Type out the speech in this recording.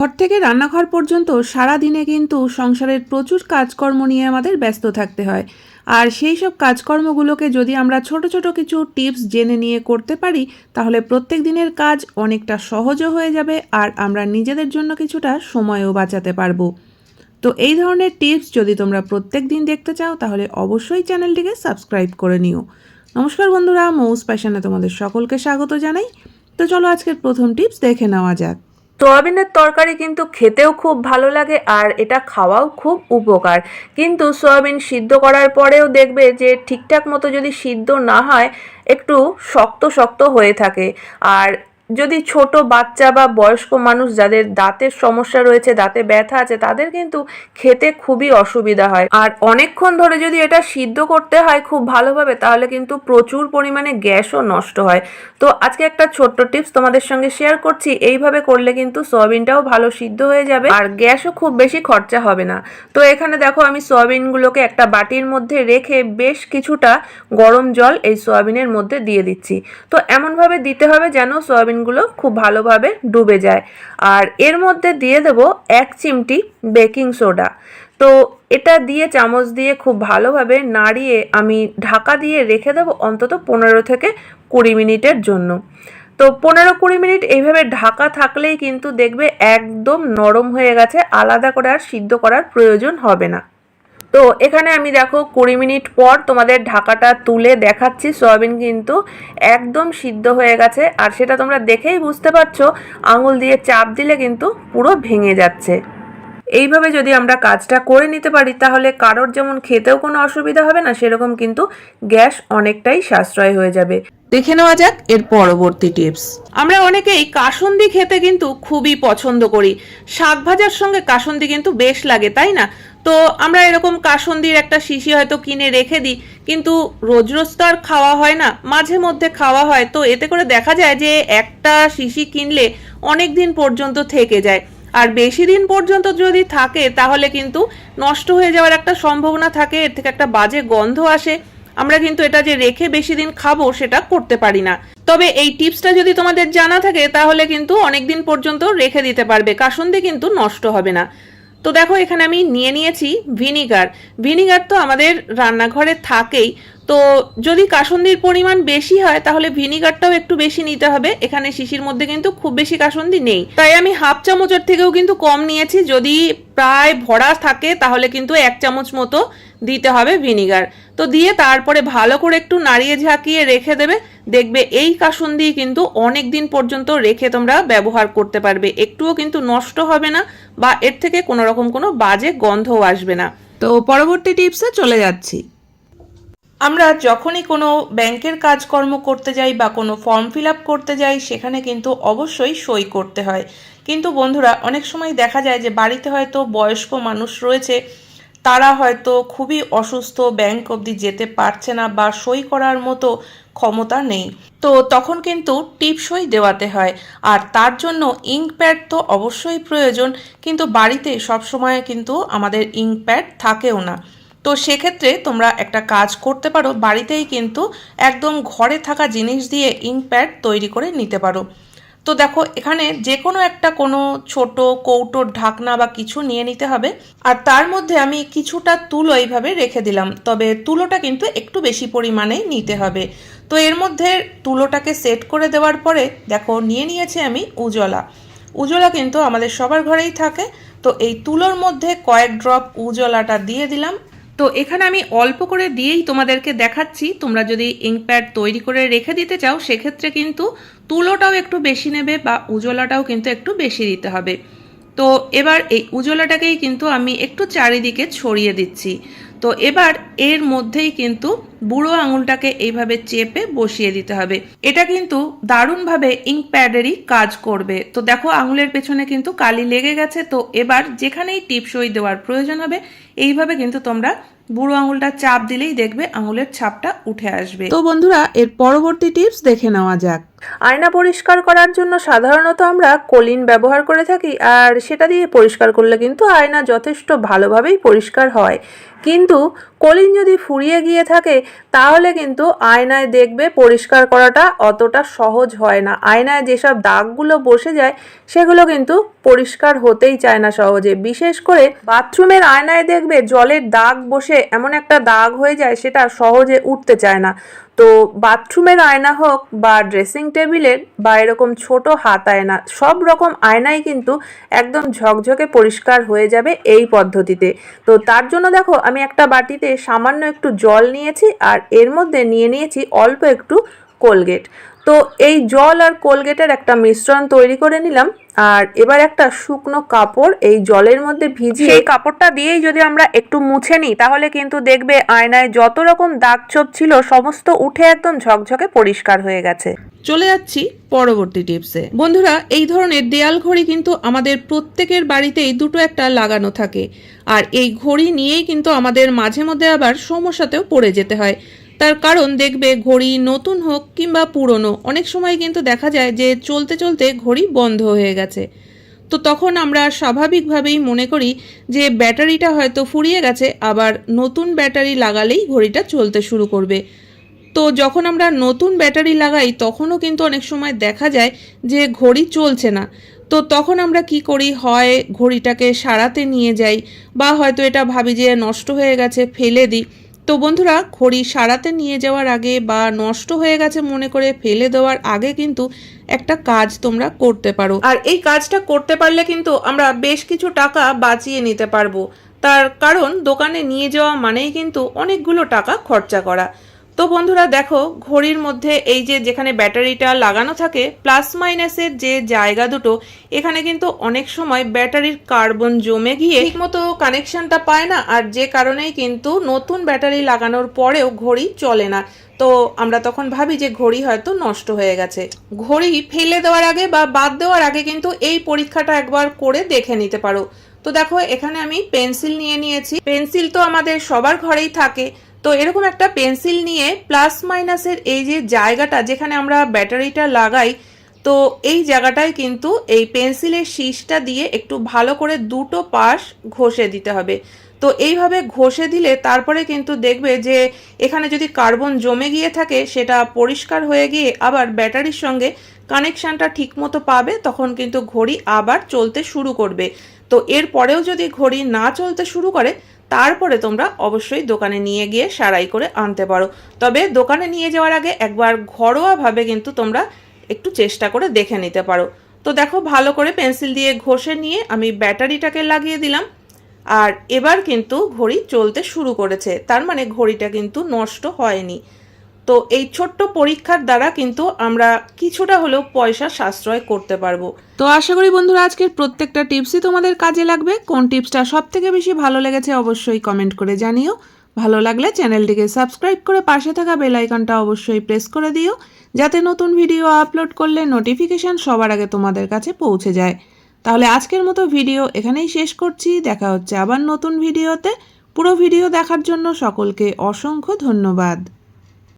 ঘর থেকে রান্নাঘর পর্যন্ত সারা দিনে কিন্তু সংসারের প্রচুর কাজকর্ম নিয়ে আমাদের ব্যস্ত থাকতে হয়। আর সেই সব কাজকর্মগুলোকে যদি আমরা ছোট ছোট কিছু টিপস জেনে নিয়ে করতে পারি, তাহলে প্রত্যেক দিনের কাজ অনেকটা সহজও হয়ে যাবে আর আমরা নিজেদের জন্য কিছুটা সময়ও বাঁচাতে পারব। তো এই ধরনের টিপস যদি তোমরা প্রত্যেক দিন দেখতে চাও, তাহলে অবশ্যই চ্যানেলটিকে সাবস্ক্রাইব করে নিও। নমস্কার বন্ধুরা, মৌস প্যাশনে তোমাদের সকলকে স্বাগত জানাই। তো চলো আজকের প্রথম টিপস দেখে নেওয়া যাক। সোয়াবিনের তরকারি কিন্তু খেতেও খুব ভালো লাগে আর এটা খাওয়াও খুব উপকার। কিন্তু সোয়াবিন সিদ্ধ করার পরেও দেখবে যে ঠিকঠাক মতো যদি সিদ্ধ না হয়, একটু শক্ত শক্ত হয়ে থাকে। আর যদি ছোট বাচ্চা বা বয়স্ক মানুষ যাদের দাঁতের সমস্যা রয়েছে, দাঁতে ব্যথা আছে, তাদের কিন্তু খেতে খুবই অসুবিধা হয়। আর অনেকক্ষণ ধরে যদি এটা সিদ্ধ করতে হয় খুব ভালোভাবে, তাহলে কিন্তু প্রচুর পরিমাণে গ্যাসও নষ্ট হয়। তো আজকে একটা ছোট্ট টিপস তোমাদের সঙ্গে শেয়ার করছি। এইভাবে করলে কিন্তু সয়াবিনটাও ভালো সিদ্ধ হয়ে যাবে আর গ্যাসও খুব বেশি খরচা হবে না। তো এখানে দেখো আমি সয়াবিনগুলোকে একটা বাটির মধ্যে রেখে বেশ কিছুটা গরম জল এই সয়াবিনের মধ্যে দিয়ে দিচ্ছি। তো এমনভাবে দিতে হবে যেন সয়াবিনগুলো খুব ভালোভাবে ডুবে যায়। আর এর মধ্যে দিয়ে দেব এক চিমটি বেকিং সোডা। তো এটা দিয়ে চামচ দিয়ে খুব ভালোভাবে নাড়িয়ে আমি ঢাকা দিয়ে রেখে দেবো অন্তত পনেরো থেকে কুড়ি মিনিটের জন্য। তো পনেরো কুড়ি মিনিট এইভাবে ঢাকা থাকলেই কিন্তু দেখবে একদম নরম হয়ে গেছে, আলাদা করে আর সিদ্ধ করার প্রয়োজন হবে না। তো এখানে আমি দেখো কুড়ি মিনিট পর তোমাদের ঢাকাটা তুলে দেখাচ্ছি। সয়াবিন কিন্তু একদম সিদ্ধ হয়ে গেছে। আর সেটা তোমরা দেখেই বুঝতে পারছ, আঙুল দিয়ে চাপ দিলে কিন্তু পুরো ভেঙে যাচ্ছে। এইভাবে যদি আমরা কাজটা করে নিতে পারি, তাহলে কারোর যেমন খেতেও কোনো অসুবিধা হবে না, সেরকম কিন্তু গ্যাস অনেকটাই সাশ্রয় হয়ে যাবে। দেখে নেওয়া যাক এর পরবর্তী টিপস। আমরা অনেকেই কাসন্দি খেতে কিন্তু খুবই পছন্দ করি। শাক ভাজার সঙ্গে কাসন্দি কিন্তু বেশ লাগে, তাই না? তো আমরা এরকম কাসন্দির একটা শিশি হয়তো কিনে রেখে দিই, কিন্তু রোজ রোজ তো আর খাওয়া হয় না, মাঝে মধ্যে খাওয়া হয়। তো এতে করে দেখা যায় যে একটা শিশি কিনলে অনেক দিন পর্যন্ত থেকে যায়। আর বেশি দিন পর্যন্ত যদি থাকে, তাহলে কিন্তু নষ্ট হয়ে যাওয়ার একটা সম্ভাবনা থাকে, এর থেকে একটা বাজে গন্ধ আসে। আমরা কিন্তু এটা যে রেখে বেশি দিন খাব সেটা করতে পারি না। তবে এই টিপসটা যদি তোমাদের জানা থাকে, তাহলে কিন্তু অনেক দিন পর্যন্ত রেখে দিতে পারবে। কাসন্দি কিন্তু নষ্ট হবে না। তো দেখো, এখানে আমি নিয়ে নিয়েছি ভিনিগার। ভিনিগার তো আমাদের রান্নাঘরে থাকেই। তো যদি কাসন্দির পরিমাণ বেশি হয়, তাহলে ভিনিগারটাও একটু বেশি নিতে হবে। এখানে শিশির মধ্যে কিন্তু খুব বেশি কাসন্দি নেই। তাই আমি হাফ চামচের থেকেও কিন্তু কম নিয়েছি। যদি প্রায় ভরা থাকে, তাহলে কিন্তু এক চামচ মতো দিতে হবে ভিনিগার। তো দিয়ে তারপরে ভালো করে একটু নাড়িয়ে ঝাঁকিয়ে রেখে দেবে। দেখবে এই কাসুন্দি কিন্তু অনেক দিন পর্যন্ত রেখে তোমরা ব্যবহার করতে পারবে। একটুও কিন্তু নষ্ট হবে না বা এর থেকে কোনো রকম কোনো বাজে গন্ধও আসবে না। তো পরবর্তী টিপসে চলে যাচ্ছি। আমরা যখনই কোনো ব্যাংকের কাজকর্ম করতে যাই বা কোনো ফর্ম ফিল আপ করতে যাই সেখানে কিন্তু অবশ্যই সই করতে হয়। কিন্তু বন্ধুরা অনেক সময় দেখা যায় যে বাড়িতে হয়তো বয়স্ক মানুষ রয়েছে তারা হয়তো খুবই অসুস্থ ব্যাংক অবধি যেতে পারছে না বা সই করার মতো ক্ষমতা নেই। তো তখন কিন্তু টিপ সই দেওয়াতে হয়। আর তার জন্য ইঙ্ক প্যাড তো অবশ্যই প্রয়োজন, কিন্তু বাড়িতে সবসময় কিন্তু আমাদের ইঙ্ক প্যাড থাকেও না। তো সেক্ষেত্রে তোমরা একটা কাজ করতে পারো, বাড়িতেই কিন্তু একদম ঘরে থাকা জিনিস দিয়ে ইঙ্ক প্যাড তৈরি করে নিতে পারো। তো দেখো, এখানে যে কোনো একটা কোনো ছোট কৌটোর ঢাকনা বা কিছু নিয়ে নিতে হবে। আর তার মধ্যে আমি কিছুটা তুলো এইভাবে রেখে দিলাম। তবে তুলোটা কিন্তু একটু বেশি পরিমাণে নিতে হবে। তো এর মধ্যে তুলোটাকে সেট করে দেওয়ার পরে দেখো, নিয়ে নিয়েছি আমি উজলা। উজলা কিন্তু আমাদের সবার ঘরেই থাকে। তো এই তুলোর মধ্যে কয়েক ড্রপ উজলাটা দিয়ে দিলাম। তো এখানে আমি অল্প করে দিয়েই তোমাদেরকে দেখাচ্ছি। তোমরা যদি ইঙ্ক প্যাড তৈরি করে রেখে দিতে চাও, সেক্ষেত্রে কিন্তু তুলোটাও একটু বেশি নেবে বা উজলাটাও কিন্তু একটু বেশি দিতে হবে। তো এবার এই উজলাটাকেই কিন্তু আমি একটু চারিদিকে ছড়িয়ে দিচ্ছি। তো এবার এর মধ্যেই কিন্তু বুড়ো আঙুলটাকে এইভাবে চেপে বসিয়ে দিতে হবে। এটা কিন্তু দারুণভাবে ইঙ্ক প্যাডেরই কাজ করবে। তো দেখো, আঙুলের পেছনে কিন্তু কালি লেগে গেছে। তো এবার যেখানেই টিপসই দেওয়ার প্রয়োজন হবে, এইভাবে কিন্তু তোমরা বুড়ো আঙুলটা চাপ দিলেই দেখবে আঙুলের ছাপটা উঠে আসবে। তো বন্ধুরা এর পরবর্তী টিপস দেখে নেওয়া যাক। আয়না পরিষ্কার করার জন্য সাধারণত আমরা কলিন ব্যবহার করে থাকি আর সেটা দিয়ে পরিষ্কার করলে কিন্তু আয়না যথেষ্ট ভালোভাবেই পরিষ্কার হয়। কিন্তু কলিন যদি ফুরিয়ে গিয়ে থাকে তাহলে কিন্তু আয়নায় দেখবে পরিষ্কার করাটা অতটা সহজ হয় না। আয়নায় যেসব দাগগুলো বসে যায় সেগুলো কিন্তু পরিষ্কার হতেই চায় না সহজে। বিশেষ করে বাথরুমের আয়নায় দেখবে জলের দাগ বসে এমন একটা দাগ হয়ে যায় সেটা সহজে উঠতে চায় না। তো বাথরুমের আয়না হোক বা ড্রেসিং টেবিলের বা এরকম ছোট হাত আয়না, সব রকম আয়নাই কিন্তু একদম ঝকঝকে পরিষ্কার হয়ে যাবে এই পদ্ধতিতে। তো তার জন্য দেখো, আমি একটা বাটিতে সামান্য একটু জল নিয়েছি আর এর মধ্যে নিয়ে নিয়েছি অল্প একটু কোলগেট। তো এই জল আর কোলগেটের একটা মিশ্রণ তৈরি করে নিলাম আর এবার একটা শুকনো কাপড় এই জলের মধ্যে ভিজিয়ে সেই কাপড়টা দিয়েই যদি আমরা একটু মুছে নিই তাহলে কিন্তু দেখবে আয়নায় যত রকম দাগ ছোপ ছিল সমস্ত উঠে একদম ঝকঝকে পরিষ্কার হয়ে গেছে। চলে যাচ্ছি পরবর্তী টিপসে। বন্ধুরা এই ধরনের দেয়াল ঘড়ি কিন্তু আমাদের প্রত্যেকের বাড়িতেই দুটো একটা লাগানো থাকে। আর এই ঘড়ি নিয়েই কিন্তু আমাদের মাঝে মধ্যে আবার সমস্যাতেও পড়ে যেতে হয়। তার কারণ দেখবে ঘড়ি নতুন হোক কিংবা পুরনো, অনেক সময় কিন্তু দেখা যায় যে চলতে চলতে ঘড়ি বন্ধ হয়ে গেছে। তো তখন আমরা স্বাভাবিকভাবেই মনে করি যে ব্যাটারিটা হয়তো ফুরিয়ে গেছে, আবার নতুন ব্যাটারি লাগালেই ঘড়িটা চলতে শুরু করবে। তো যখন আমরা নতুন ব্যাটারি লাগাই, তখনও কিন্তু অনেক সময় দেখা যায় যে ঘড়ি চলছে না। তো তখন আমরা কি করি? হয় ঘড়িটাকে সারাতে নিয়ে যাই, বা হয়তো এটা ভাবি যে নষ্ট হয়ে গেছে, ফেলে দিই। তো বন্ধুরা, খড়ি সারাতে নিয়ে যাওয়ার আগে বা নষ্ট হয়ে গেছে মনে করে ফেলে দেওয়ার আগে কিন্তু একটা কাজ তোমরা করতে পারো। আর এই কাজটা করতে পারলে কিন্তু আমরা বেশ কিছু টাকা বাঁচিয়ে নিতে পারব। তার কারণ দোকানে নিয়ে যাওয়া মানেই কিন্তু অনেকগুলো টাকা খরচা করা। তো বন্ধুরা দেখো, ঘড়ির মধ্যে এই যে যেখানে ব্যাটারিটা লাগানো থাকে, প্লাস মাইনাসের যে জায়গা দুটো, এখানে কিন্তু অনেক সময় ব্যাটারির কার্বন জমে গিয়ে ঠিকমতো কানেকশনটা পায় না, আর যে কারণেই কিন্তু নতুন ব্যাটারি লাগানোর পরেও ঘড়ি চলে না। তো আমরা তখন ভাবি যে ঘড়ি হয়তো নষ্ট হয়ে গেছে। ঘড়ি ফেলে দেওয়ার আগে বা বাদ দেওয়ার আগে কিন্তু এই পরীক্ষাটা একবার করে দেখে নিতে পারো। তো দেখো, এখানে আমি পেন্সিল নিয়ে নিয়েছি। পেন্সিল তো আমাদের সবার ঘরেই থাকে। তো এরকম একটা পেন্সিল নিয়ে প্লাস মাইনাসের এই যে জায়গাটা যেখানে আমরা ব্যাটারিটা লাগাই, তো এই জায়গাটায় কিন্তু এই পেন্সিলের শীষটা দিয়ে একটু ভালো করে দুটো পাশ ঘষে দিতে হবে। তো এইভাবে ঘষে দিলে তারপরে কিন্তু দেখবে যে এখানে যদি কার্বন জমে গিয়ে থাকে, সেটা পরিষ্কার হয়ে গিয়ে আবার ব্যাটারির সঙ্গে কানেকশানটা ঠিকমতো পাবে, তখন কিন্তু ঘড়ি আবার চলতে শুরু করবে। তো এর পরেও যদি ঘড়ি না চলতে শুরু করে তারপরে তোমরা অবশ্যই দোকানে নিয়ে গিয়ে সারাই করে আনতে পারো। তবে দোকানে নিয়ে যাওয়ার আগে একবার ঘরোয়াভাবে কিন্তু তোমরা একটু চেষ্টা করে দেখে নিতে পারো। তো দেখো, ভালো করে পেন্সিল দিয়ে ঘষে নিয়ে আমি ব্যাটারিটাকে লাগিয়ে দিলাম। আর এবার কিন্তু ঘড়ি চলতে শুরু করেছে। তার মানে ঘড়িটা কিন্তু নষ্ট হয়নি। তো এই ছোট্ট পরীক্ষার দ্বারা কিন্তু আমরা কিছুটা হলেও পয়সা সাশ্রয় করতে পারব। তো আশা করি বন্ধুরা, আজকের প্রত্যেকটা টিপসই তোমাদের কাজে লাগবে। কোন টিপসটা সব থেকে বেশি ভালো লেগেছে অবশ্যই কমেন্ট করে জানিও। ভালো লাগলে চ্যানেলটিকে সাবস্ক্রাইব করে পাশে থাকা বেল আইকনটা অবশ্যই প্রেস করে দিও, যাতে নতুন ভিডিও আপলোড করলে নোটিফিকেশন সবার আগে তোমাদের কাছে পৌঁছে যায়। তাহলে আজকের মতো ভিডিও এখানেই শেষ করছি। দেখা হচ্ছে আবার নতুন ভিডিওতে। পুরো ভিডিও দেখার জন্য সকলকে অসংখ্য ধন্যবাদ।